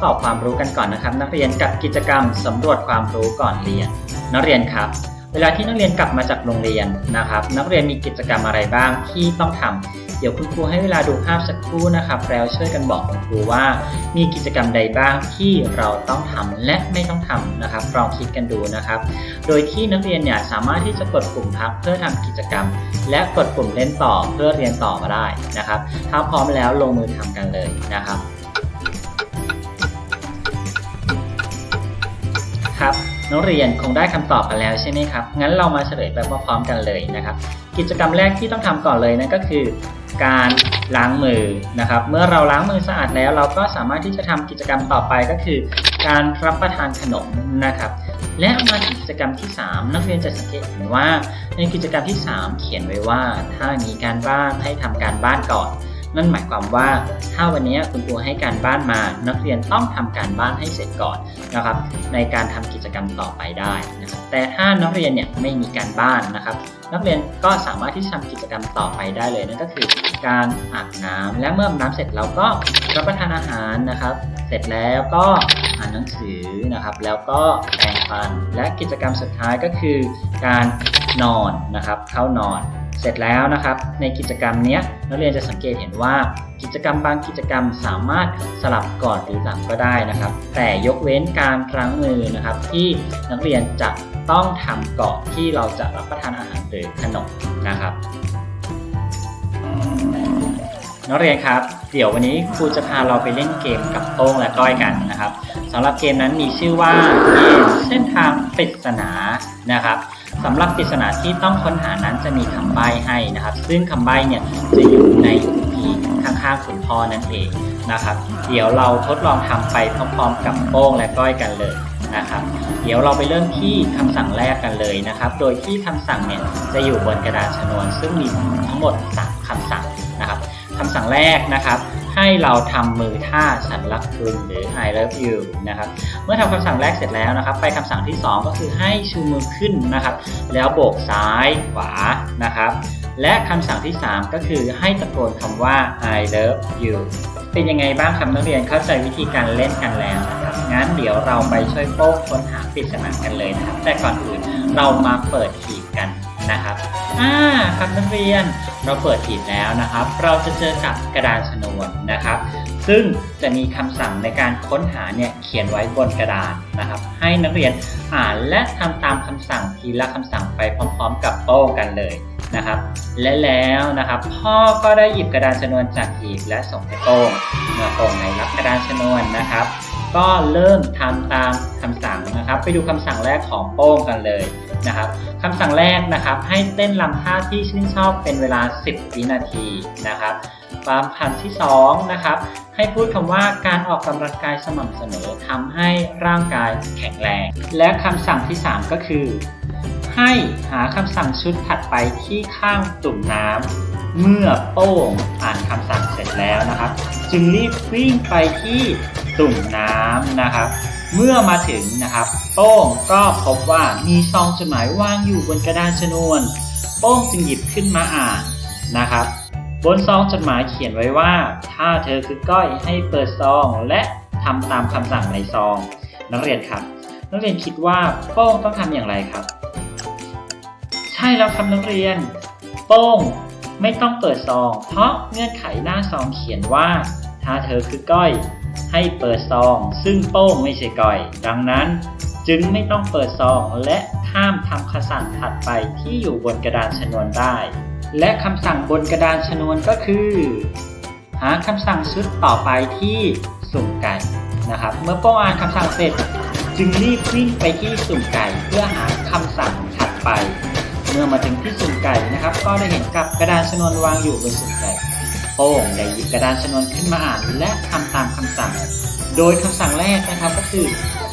สอบความรู้กันก่อนนะครับ นักเรียนกับกิจกรรมสำรวจความรู้ก่อนเรียน นักเรียนครับ เวลาที่นักเรียนกลับมาจากโรงเรียนนะครับ นักเรียนมีกิจกรรมอะไรบ้างที่ต้องทำเดี๋ยวคุณครูให้เวลาดูภาพสักครู่นะครับ แล้วช่วยกันบอกคุณครูว่า มีกิจกรรมใดบ้างที่เราต้องทำและไม่ต้องทำนะครับลองคิดกันดูนะครับ โดยที่นักเรียนเนี่ยสามารถที่จะกดปุ่มพักเพื่อทำกิจกรรม และกดปุ่มเล่นต่อเพื่อเรียนต่อมาได้นะครับ ถ้าพร้อมแล้วลงมือทำกันเลยนะครับ นักเรียนคงได้คำตอบกันแล้วใช่ไหมครับ งั้นเรามาเฉลยไปพร้อมๆกันเลยนะครับ กิจกรรมแรกที่ต้องทำก่อนเลยนั่นก็คือ การล้างมือนะครับ เมื่อเราล้างมือสะอาดแล้ว เราก็สามารถที่จะทำกิจกรรมต่อไปก็คือ การรับประทานขนมนะครับ และมากิจกรรมที่ 3 นักเรียนจะสังเกตเห็นว่า ในกิจกรรมที่ 3 เขียนไว้ว่า ถ้ามีการบ้านให้ทำการบ้านก่อน นั่นหมายความว่าถ้าวันนี้คุณครูให้การบ้านมา นักเรียนต้องทำการบ้านให้เสร็จก่อนนะครับ ในการทำกิจกรรมต่อไปได้นะครับแต่ถ้านักเรียนเนี่ยไม่มีการบ้านนะครับ นักเรียนก็สามารถที่จะทำกิจกรรมต่อไปได้เลยนั่นก็คือ การอาบน้ำและเมื่ออาบน้ำเสร็จเราก็รับประทานอาหารนะครับ เสร็จแล้วก็อ่านหนังสือนะครับ แล้วก็แปรงฟัน และกิจกรรมสุดท้ายก็คือ การนอนนะครับ เข้านอน เสร็จแล้วนะครับในกิจกรรมนี้นักเรียนจะสังเกตเห็นว่ากิจกรรมบางกิจกรรมสามารถสลับก่อนหรือหลังก็ได้นะครับ แต่ยกเว้นการล้งมือนะครับ ที่นักเรียนจะต้องทำก่อนที่เราจะรับประทานอาหารหรือขนมนะครับนักเรียนครับ เดี๋ยววันนี้ครูจะพาเราไปเล่นเกมกับโต้งและก้อยกันนะครับสำหรับเกมนั้นมีชื่อว่าเกมเส้นทางปริศนานะครับ สำหรับปริศนาที่ต้องค้นหานั้นจะมีคำใบ้ให้นะครับ ซึ่งคำใบ้เนี่ยจะอยู่ในพีข้างๆคุณพ่อนั่นเองนะครับ เดี๋ยวเราทดลองทำไปพร้อมๆกับโป้งและก้อยกันเลยนะครับ เดี๋ยวเราไปเริ่มที่คำสั่งแรกกันเลยนะครับ โดยที่คำสั่งเนี่ยจะอยู่บนกระดาษชนวน ซึ่งมีทั้งหมด3คำสั่งนะครับคำสั่งแรกนะครับ ให้เราทำมือท่าฉันรักคุณหรือ I love you นะครับ เมื่อทำคำสั่งแรกเสร็จแล้วนะครับ ไปคำสั่งที่ 2 ก็คือให้ชูมือขึ้นนะครับ แล้วโบกซ้ายขวานะครับ และคำสั่งที่ 3 ก็คือให้ตะโกนคำว่า I love you เป็นยังไงบ้างครับนักเรียนเข้าใจวิธีการเล่นกันแล้วนะครับงั้นเดี๋ยวเราไปช่วยโป้ค้นหาปริศนากันเลยนะครับ แต่ก่อนอื่นเรามาเปิดหีบกัน นะครับอ่าครับนักเรียนเราเปิดหีบแล้วนะครับ เราจะเจอกับกระดาษชนวนนะครับ ซึ่งจะมีคำสั่งในการค้นหาเนี่ยเขียนไว้บนกระดาษนะครับ ให้นักเรียนอ่านและทำตามคำสั่งทีละคำสั่งไปพร้อม ๆ กับโต้งกันเลยนะครับ และแล้วนะครับ พ่อก็ได้หยิบกระดาษชนวนจากหีบและส่งให้โต้งเมื่อโต้งในรับกระดาษชนวนนะครับ ก็เริ่มทำตามคำสั่งนะครับ ไปดูคำสั่งแรกของโป้งกันเลยนะครับคำสั่งแรกนะครับ ให้เต้นลำท่าที่ชื่นชอบเป็นเวลา 10 วินาทีนะครับความคำที่2นะครับ ให้พูดคำว่าการออกกำลังกายสม่ำเสมอทำให้ร่างกายแข็งแรง และคำสั่งที่ 3 ก็คือ ให้หาคำสั่งชุดถัดไปที่ข้างตุ่มน้ำเมื่อโป้งอ่านคำสั่งเสร็จแล้วนะครับ จึงรีบวิ่งไปที่ ตุ่มน้ำนะครับ เมื่อมาถึงนะครับ โป้งก็พบว่ามีซองจดหมายวางอยู่บนกระดานชนวน โป้งจึงหยิบขึ้นมาอ่านนะครับ บนซองจดหมายเขียนไว้ว่า ถ้าเธอคือก้อยให้เปิดซองและทำตามคำสั่งในซอง นักเรียนครับ นักเรียนคิดว่าโป้งต้องทำอย่างไรครับ ใช่แล้วครับนักเรียน โป้งไม่ต้องเปิดซอง เพราะเงื่อนไขหน้าซองเขียนว่า ถ้าเธอคือก้อย ให้เปิดซอง ซึ่งโป้งไม่ใช่ก้อย ดังนั้นจึงไม่ต้องเปิดซองและห้ามทำคำสั่งถัดไปที่อยู่บนกระดานชนวนได้ และคำสั่งบนกระดานชนวนก็คือ หาคำสั่งชุดต่อไปที่สุ่มไก่นะครับ เมื่อโป้งอ่านคำสั่งเสร็จ จึงรีบวิ่งไปที่สุ่มไก่เพื่อหาคำสั่งถัดไป เมื่อมาถึงที่สุ่มไก่นะครับ ก็ได้เห็นกับกระดานชนวนวางอยู่บนสุ่มไก่ โป้งได้หยิบกระดานชนวนขึ้นมาอ่านและทำตามคำสั่ง โดยคำสั่งแรกนะครับก็คือ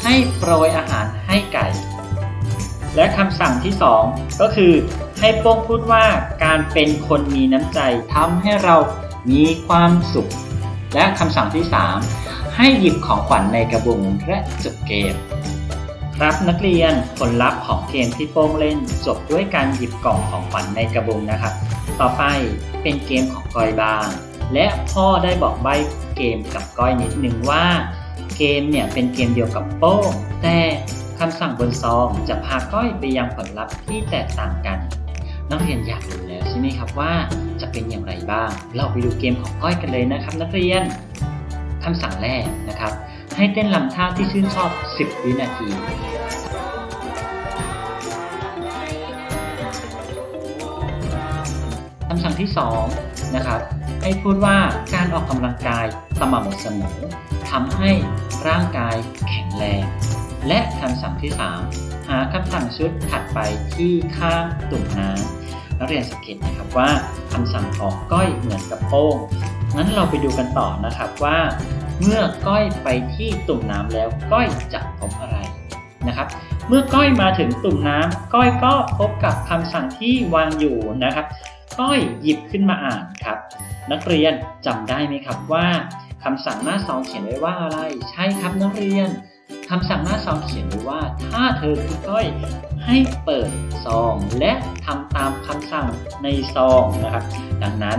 ให้โปรยอาหารให้ไก่ และคำสั่งที่สองก็คือ ให้โป้งพูดว่าการเป็นคนมีน้ำใจทำให้เรามีความสุข และคำสั่งที่สามให้หยิบของขวัญในกระบุงและจบเกม ครับนักเรียนผลลัพธ์ของเกมที่โป้งเล่น จบด้วยการหยิบกล่องของขวัญในกระบุงนะครับ ต่อไปเป็นเกมของก้อยบ้าง และพ่อได้บอกใบเกมกับก้อยนิดนึงว่าเกเกมเนี่ยเป็นเกมเดียวกับโป้งแต่คำสั่งบนซองจะพาก้อยไปยังผลลัพธ์ที่แตกต่างกัน นักเรียนอยากรู้แล้วใช่ไหมครับว่าจะเป็นอย่างไรบ้าง เราไปดูเกมของก้อยกันเลยนะครับ นักเรียนคำสั่งแรกนะครับ ให้เต้นลำท่าที่ชื่นชอบ 10 วินาทีคำสั่งที่ 2 นะครับ ให้พูดว่าการออกกำลังกายสม่ำเสมอทำให้ร่างกายแข็งแรง และคำสั่งที่ 3 หาคำสั่งชุดถัดไปที่ข้างตุ่มน้ำนักเรียนสังเกตนะครับว่าคำสั่งของก้อยเหมือนกับโป้งงั้นเราไปดูกันต่อนะครับว่า เมื่อก้อยไปที่ตุ่มน้ำแล้วก้อยจะพบอะไรนะครับ เมื่อก้อยมาถึงตุ่มน้ำก้อยก็พบกับคำสั่งที่วางอยู่นะครับ ก้อยหยิบขึ้นมาอ่านครับ นักเรียนจำได้ไหมครับว่าคำสั่งหน้าซองเขียนไว้ว่าอะไร ใช่ครับนักเรียนคำสั่งหน้าซองเขียนไว้ว่า ถ้าเธอคือก้อยให้เปิดซอง และทำตามคำสั่งในซองนะครับ ดังนั้น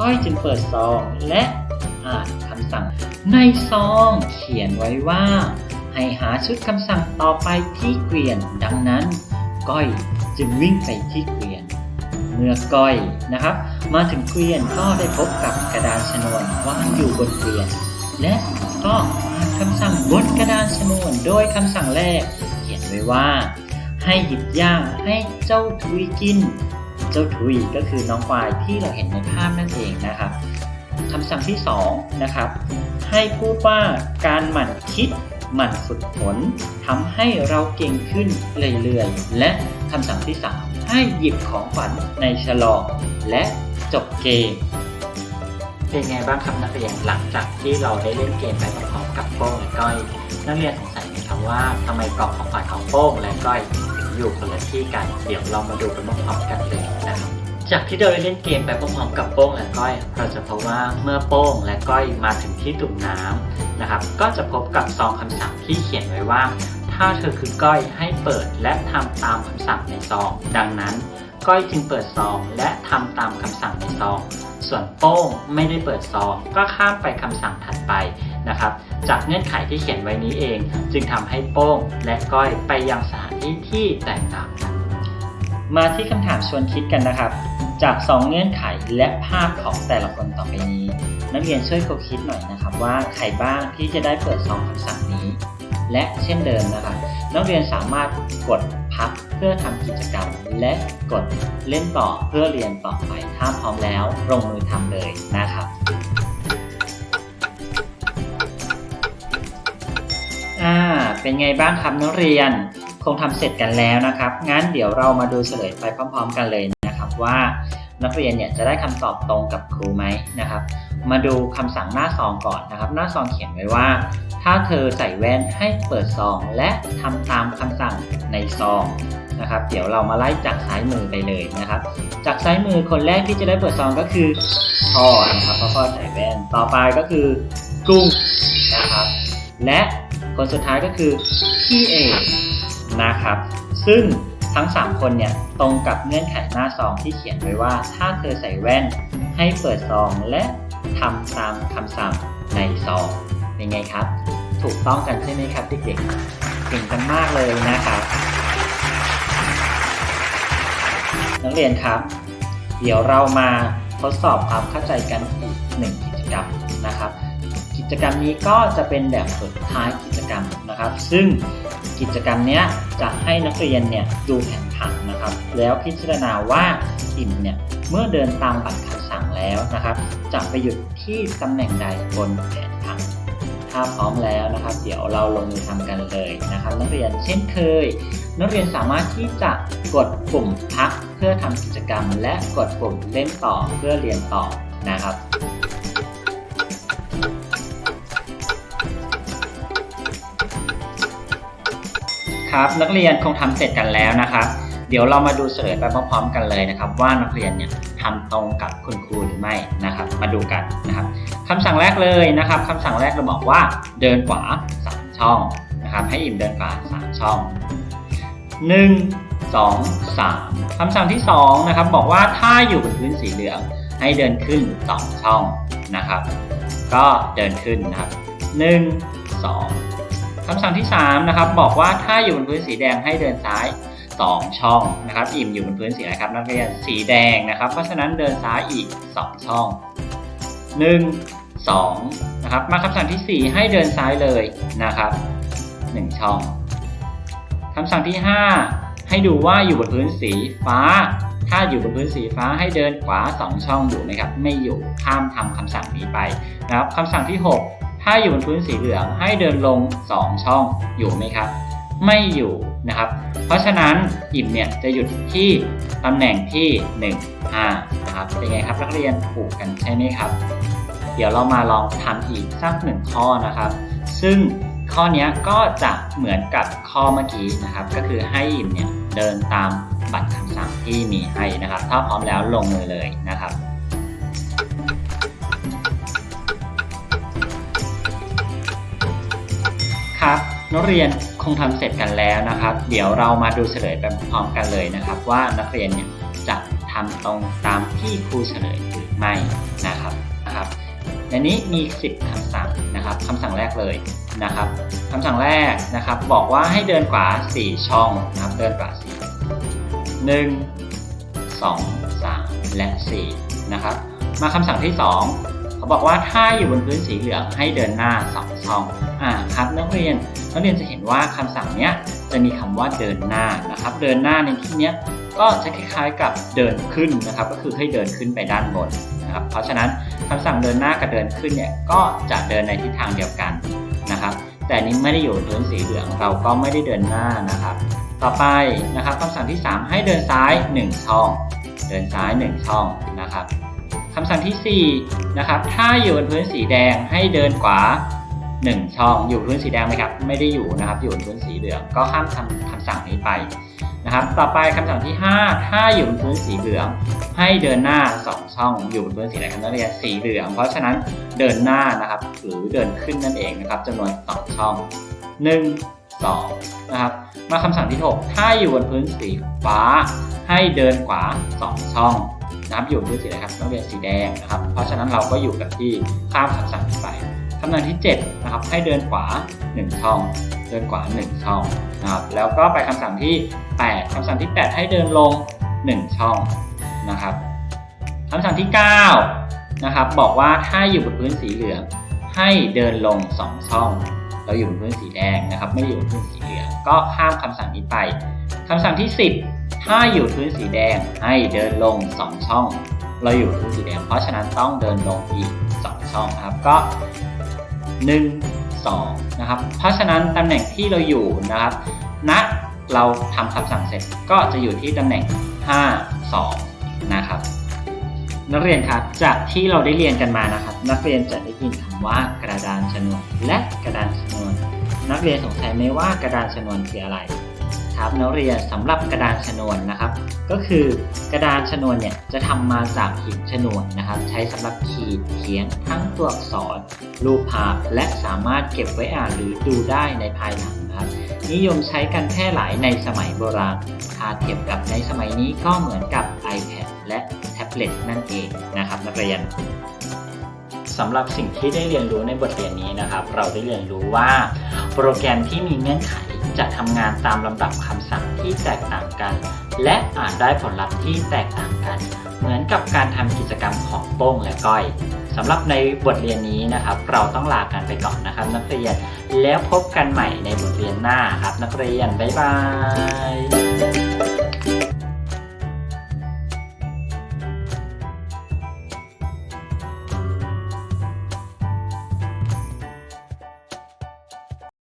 ก้อยจึงเปิดซองและ อ่านคำสั่ง ในซองเขียนไว้ว่า ให้หาชุดคำสั่งต่อไปที่เกวียน ดังนั้น ก้อยจึงวิ่งไปที่เกวียน เมื่อก้อยนะครับ มาถึงเกวียนก็ได้พบกับกระดานชนวนวางอยู่บนเกวียน และก็อ่านคำสั่งบนกระดานชนวนโดยคำสั่งแรก เขียนไว้ว่า ให้หยิบย่างให้เจ้าทุยกินเจ้าทุยก็คือน้องควายที่เราเห็นในภาพนั่นเองนะครับ คำสั่งที่สองนะครับให้พูดว่าการหมั่นคิดหมั่นฝึกฝนทำให้เราเก่งขึ้นเรื่อยๆ และคำสั่งที่สามให้หยิบของขวัญในฉลองและจบเกม เป็นไงบ้างครับนักเรียนหลังจากที่เราได้เล่นเกมไปพร้อมๆกับโป้งและก้อย นักเรียนสงสัยไหมครับว่าทำไมกล่องของขวัญของโป้งและก้อยถึงอยู่คนละที่กัน เดี๋ยวเรามาดูไปพร้อมๆกันเลยนะครับ จากที่เราได้เล่นเกมไปพร้อมๆกับโป้งและก้อย เราจะพบว่าเมื่อโป้งและก้อยมาถึงที่ตุ่มน้ำนะครับ ก็จะพบกับซองคำสั่งที่เขียนไว้ว่า ถ้าเธอคือก้อยให้เปิดและทำตามคำสั่งในซอง ดังนั้น ก้อยจึงเปิดซองและทำตามคำสั่งในซอง ส่วนโป้งไม่ได้เปิดซอง ก็ข้ามไปคำสั่งถัดไปนะครับ จากเงื่อนไขที่เขียนไว้นี้เอง จึงทำให้โป้งและก้อยไปยังสถานที่ที่แตกต่างกันมาที่คำถามชวนคิดกันนะครับ จาก 2 เงื่อนไขและภาพของแต่ละคนต่อไปนี้นักเรียนช่วยเขาคิดหน่อยนะครับว่าใครบ้างที่จะได้เปิดซองคำสั่งนี้ และเช่นเดิมนะครับนักเรียนสามารถกดพักเพื่อทำกิจกรรม และกดเล่นต่อเพื่อเรียนต่อไปถ้าพร้อมแล้วลงมือทำเลยนะครับอ่าเป็นไงบ้างครับนักเรียนคงทำเสร็จกันแล้วนะครับ งั้นเดี๋ยวเรามาดูเฉลยไปพร้อม ๆ กันเลย ว่านักเรียนเนี่ยจะได้คำตอบตรงกับครูไหมนะครับ มาดูคำสั่งหน้าซองก่อนนะครับ หน้าซองเขียนไว้ว่า ถ้าเธอใส่แว่นให้เปิดซอง และทำตามคำสั่งในซองนะครับ เดี๋ยวเรามาไล่จากซ้ายมือไปเลยนะครับ จากซ้ายมือคนแรกที่จะได้เปิดซองก็คือพ่อนะครับเพราะพ่อใส่แว่นต่อไปก็คือกุ้งนะครับ และคนสุดท้ายก็คือพี่เอกนะครับ ซึ่ง ทั้ง 3 คนเนี่ยตรงกับเงื่อนไขหน้าซองที่เขียนไว้ว่า ถ้าเธอใส่แว่นให้เปิดซองและทำตามคำสั่งในซองเป็นไงครับ ถูกต้องกันใช่ไหมครับเด็กๆเก่งกันมากเลยนะครับนักเรียนครับ เดี๋ยวเรามาทดสอบความเข้าใจกันอีกหนึ่งกิจกรรมนะครับ กิจกรรมนี้ก็จะเป็นแบบสุดท้ายกิจกรรมนะครับ ซึ่ง กิจกรรมเนี้ยจะให้นักเรียนเนี่ยดูแผนผังนะครับ แล้วพิจารณาว่าอิ่มเนี่ยเมื่อเดินตามบัตรคำสั่งแล้วนะครับ จะไปหยุดที่ตำแหน่งใดบนแผนผังถ้าพร้อมแล้วนะครับ เดี๋ยวเราลงมือทำกันเลยนะครับ นักเรียนเช่นเคย นักเรียนสามารถที่จะกดปุ่มพักเพื่อทำกิจกรรม และกดปุ่มเล่นต่อเพื่อเรียนต่อนะครับ ครับ นักเรียนคงทำเสร็จกันแล้วนะครับ เดี๋ยวเรามาดูเฉลยไปพร้อมๆกันเลยนะครับ ว่านักเรียนเนี่ยทำตรงกับคุณครูหรือไม่นะครับ มาดูกันนะครับคำสั่งแรกเลยนะครับคำสั่งแรกเราบอกว่าเดินขวา3ช่องนะครับให้อิ่มเดินขวา3ช่อง 1 2 3คำสั่งที่2นะครับบอกว่าถ้าอยู่บนพื้นสีเหลือง ให้เดินขึ้น 2 ช่องนะครับ ก็เดินขึ้นนะครับ 1 2 คำสั่งที่3นะครับบอกว่าถ้าอยู่บนพื้นสีแดงให้เดินซ้าย 2 ช่องนะครับอิ่มอยู่บนพื้นสีอะไรครับนักเรียนสีแดงนะครับ เพราะฉะนั้นเดินซ้ายอีก 2 ช่อง 1 2นะครับมาคำสั่งที่ 4 ให้เดินซ้ายเลยนะครับ 1 ช่องคำสั่งที่ 5 ให้ดูว่าอยู่บนพื้นสีฟ้า ถ้าอยู่บนพื้นสีฟ้าให้เดินขวา 2 ช่องอยู่ไหมครับ ไม่อยู่ข้ามทำคำสั่งนี้ไปนะครับคำสั่งที่ 6 ถ้าอยู่บนพื้นสีเหลืองให้เดินลง 2 ช่องอยู่ไหมครับ ไม่อยู่นะครับ เพราะฉะนั้นอิ่มเนี่ยจะหยุดที่ตำแหน่งที่1 5นะครับเป็นไงครับนักเรียนถูกกันใช่ไหมครับ เดี๋ยวเรามาลองทำอีกสักหนึ่งข้อนะครับ ซึ่งข้อนี้ก็จะเหมือนกับข้อเมื่อกี้นะครับ ก็คือให้อิ่มเนี่ยเดินตามบัตรคำสั่งที่มีให้นะครับ ถ้าพร้อมแล้วลงมือเลยนะครับ ครับนักเรียนคงทำเสร็จกันแล้วนะครับ เดี๋ยวเรามาดูเฉลยไปพร้อมกันเลยนะครับ ว่านักเรียนเนี่ยจะทำตรงตามที่ครูเฉลยหรือไม่นะครับนะครับในนี้มี 10คำสั่งนะครับคำสั่งแรกเลยนะครับคำสั่งแรกนะครับ บอกว่าให้เดินขวา 4 ช่องนะครับเดินขวา4 1 2 3 และ 4 นะครับ มาคำสั่งที่ 2 เขาบอกว่าถ้าอยู่บนพื้นสีเหลืองให้เดินหน้า2ช่องอ่าครับนักเรียนนักเรียนจะเห็นว่าคำสั่งเนี้ยจะมีคำว่าเดินหน้านะครับ เดินหน้าในที่เนี้ยก็จะคล้ายๆกับเดินขึ้นนะครับ ก็คือให้เดินขึ้นไปด้านบนนะครับ เพราะฉะนั้นคำสั่งเดินหน้ากับเดินขึ้นเนี่ยก็จะเดินในทิศทางเดียวกันนะครับ แต่นี้ไม่ได้อยู่บนพื้นสีเหลืองเราก็ไม่ได้เดินหน้านะครับ ต่อไปนะครับคำสั่งที่ 3 ให้เดินซ้าย 1 ช่อง เดินซ้าย 1 ช่องนะครับ คำสั่งทีสี่4นะครับ ถ้าอยู่บนพื้นสีแดงให้เดินขวา 1 ช่อง อยู่พื้นสีแดงไหมครับ ไม่ได้อยู่นะครับ อยู่บนพื้นสีเหลือง ก็ข้ามคำคำสั่งนี้ไปนะครับ ต่อไปคำสั่งที่ 5 ถ้าอยู่บนพื้นสีเหลือง ให้เดินหน้า 2 ช่อง อยู่บนพื้นสีอะไรครับนักเรียนสีเหลือง เพราะฉะนั้นเดินหน้านะครับ หรือเดินขึ้นนั่นเองนะครับจำนวน 2 ช่อง 1 2 นะครับ มาคำสั่งที่ 6 ถ้าอยู่บนพื้นสีฟ้า ให้เดินขวา 2 ช่อง นะครับอยู่บนพื้นสีอะไรครับนักเรียนสีแดงนะครับ เพราะฉะนั้นเราก็อยู่กับที่ข้ามคำสั่งไปคำสั่งที่7นะครับให้เดินขวา1ช่อง เดินขวา1ช่องนะครับแล้วก็ไปคำสั่งที่ 8คำสั่งที่ 8 ให้เดินลง 1 ช่องนะครับคำสั่งที่9นะครับบอกว่าถ้าอยู่บนพื้นสีเหลืองให้เดินลง 2 ช่อง เราอยู่บนพื้นสีแดงนะครับ ไม่ได้อยู่บนพื้นสีเหลืองก็ข้ามคำสั่งนี้ไปคำสั่งที่ 10 ถ้าอยู่พื้นสีแดงให้เดินลง 2 ช่อง เราอยู่พื้นสีแดง เพราะฉะนั้นต้องเดินลงอีก 2 ช่องนะครับ ก็ 1 2 นะครับ เพราะฉะนั้นตำแหน่งที่เราอยู่นะครับณเราทำคำสั่งเสร็จก็จะอยู่ที่ตำแหน่ง 5 2 นะครับ นักเรียนครับจากที่เราได้เรียนกันมานะครับ นักเรียนจะได้ยินคำว่ากระดานชนวนและกระดานชนวน นักเรียนสงสัยไหมว่ากระดานชนวนคืออะไร ครับนักเรียนสำหรับกระดานชนวนนะครับ ก็คือกระดานชนวนเนี่ยจะทำมาจากหินชนวนนะครับ ใช้สำหรับขีดเขียนทั้งตัวอักษร รูปภาพและสามารถเก็บไว้อ่านหรือดูได้ในภายหลังนะครับ นิยมใช้กันแพร่หลายในสมัยโบราณถ้าเทียบกับในสมัยนี้ก็เหมือนกับ iPad และแท็บเล็ตนั่นเองนะครับ นักเรียนสำหรับสิ่งที่ได้เรียนรู้ในบทเรียนนี้นะครับ เราได้เรียนรู้ว่าโปรแกรมที่มีเงื่อนไข จะทำงานตามลำดับคำสั่งที่แตกต่างกัน และอาจได้ผลลัพธ์ที่แตกต่างกัน เหมือนกับการทำกิจกรรมของโป้งและก้อยสำหรับในบทเรียนนี้นะครับ เราต้องลากันไปก่อนนะครับ นักเรียนแล้วพบกันใหม่ในบทเรียนหน้าครับ นักเรียนบ๊ายบาย